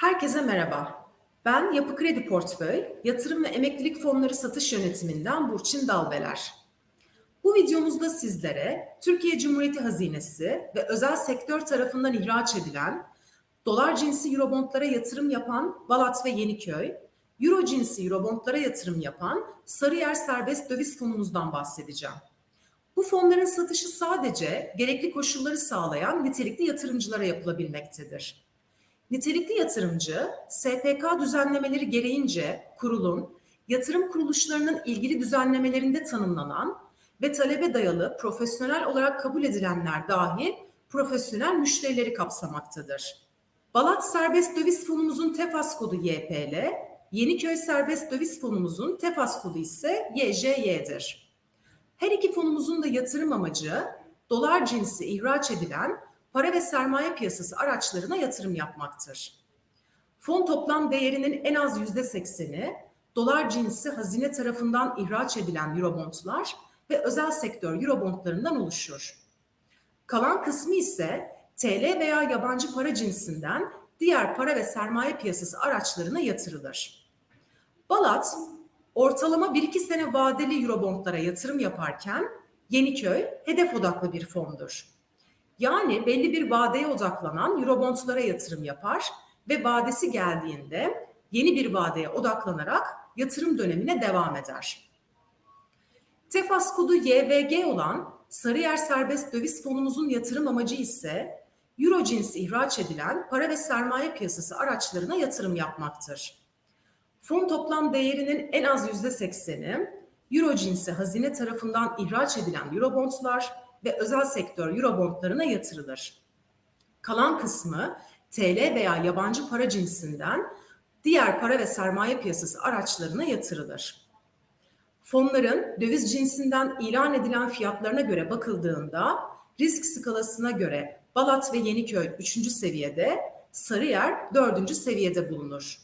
Herkese merhaba. Ben Yapı Kredi Portföy, Yatırım ve Emeklilik Fonları Satış Yönetiminden Burçin Dalbeler. Bu videomuzda sizlere Türkiye Cumhuriyeti Hazinesi ve özel sektör tarafından ihraç edilen dolar cinsi Eurobondlara yatırım yapan Balat ve Yeniköy, Euro cinsi Eurobondlara yatırım yapan Sarıyer Serbest Döviz Fonumuzdan bahsedeceğim. Bu fonların satışı sadece gerekli koşulları sağlayan nitelikli yatırımcılara yapılabilmektedir. Nitelikli yatırımcı, SPK düzenlemeleri gereğince kurulun, yatırım kuruluşlarının ilgili düzenlemelerinde tanımlanan ve talebe dayalı profesyonel olarak kabul edilenler dahil profesyonel müşterileri kapsamaktadır. Balat Serbest Döviz Fonumuzun TEFAS kodu YPL, Yeniköy Serbest Döviz Fonumuzun TEFAS kodu ise YJY'dir. Her iki fonumuzun da yatırım amacı dolar cinsi ihraç edilen para ve sermaye piyasası araçlarına yatırım yapmaktır. Fon toplam değerinin en az yüzde sekseni dolar cinsi hazine tarafından ihraç edilen Eurobondlar ve özel sektör Eurobondlarından oluşur. Kalan kısmı ise TL veya yabancı para cinsinden diğer para ve sermaye piyasası araçlarına yatırılır. Balat, ortalama 1-2 sene vadeli Eurobondlara yatırım yaparken Yeniköy hedef odaklı bir fondur. Yani belli bir vadeye odaklanan Eurobondlara yatırım yapar ve vadesi geldiğinde yeni bir vadeye odaklanarak yatırım dönemine devam eder. Tefas kodu YVG olan Sarıyer Serbest Döviz Fonumuzun yatırım amacı ise Euro cinsi ihraç edilen para ve sermaye piyasası araçlarına yatırım yapmaktır. Fon toplam değerinin en az yüzde sekseni Euro cinsi hazine tarafından ihraç edilen Eurobondlar ve özel sektör Eurobondlarına yatırılır. Kalan kısmı TL veya yabancı para cinsinden diğer para ve sermaye piyasası araçlarına yatırılır. Fonların döviz cinsinden ilan edilen fiyatlarına göre bakıldığında risk skalasına göre Balat ve Yeniköy 3. seviyede, Sarıyer 4. seviyede bulunur.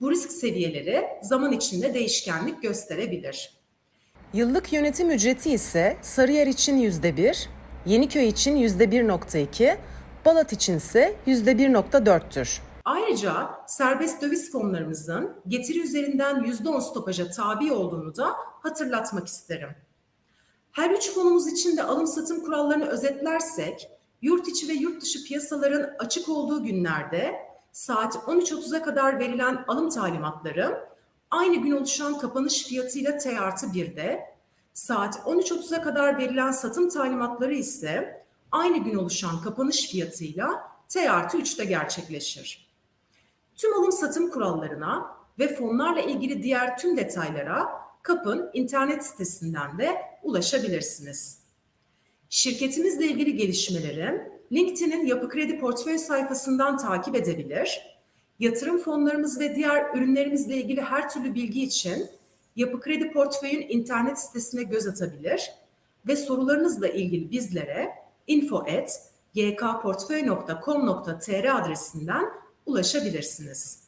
Bu risk seviyeleri zaman içinde değişkenlik gösterebilir. Yıllık yönetim ücreti ise Sarıyer için %1, Yeniköy için %1.2, Balat için ise %1.4'tür. Ayrıca serbest döviz fonlarımızın getiri üzerinden %10 stopaja tabi olduğunu da hatırlatmak isterim. Her üç fonumuz için de alım satım kurallarını özetlersek, yurt içi ve yurt dışı piyasaların açık olduğu günlerde saat 13.30'a kadar verilen alım talimatları aynı gün oluşan kapanış fiyatıyla T artı 1'de, saat 13.30'a kadar verilen satım talimatları ise aynı gün oluşan kapanış fiyatıyla T artı 3'te gerçekleşir. Tüm alım satım kurallarına ve fonlarla ilgili diğer tüm detaylara KAP'ın internet sitesinden de ulaşabilirsiniz. Şirketimizle ilgili gelişmeleri LinkedIn'in Yapı Kredi Portföy sayfasından takip edebilir Yatırım fonlarımız ve diğer ürünlerimizle ilgili her türlü bilgi için Yapı Kredi Portföy'ün internet sitesine göz atabilir ve sorularınızla ilgili bizlere info@ykportföy.com.tr adresinden ulaşabilirsiniz.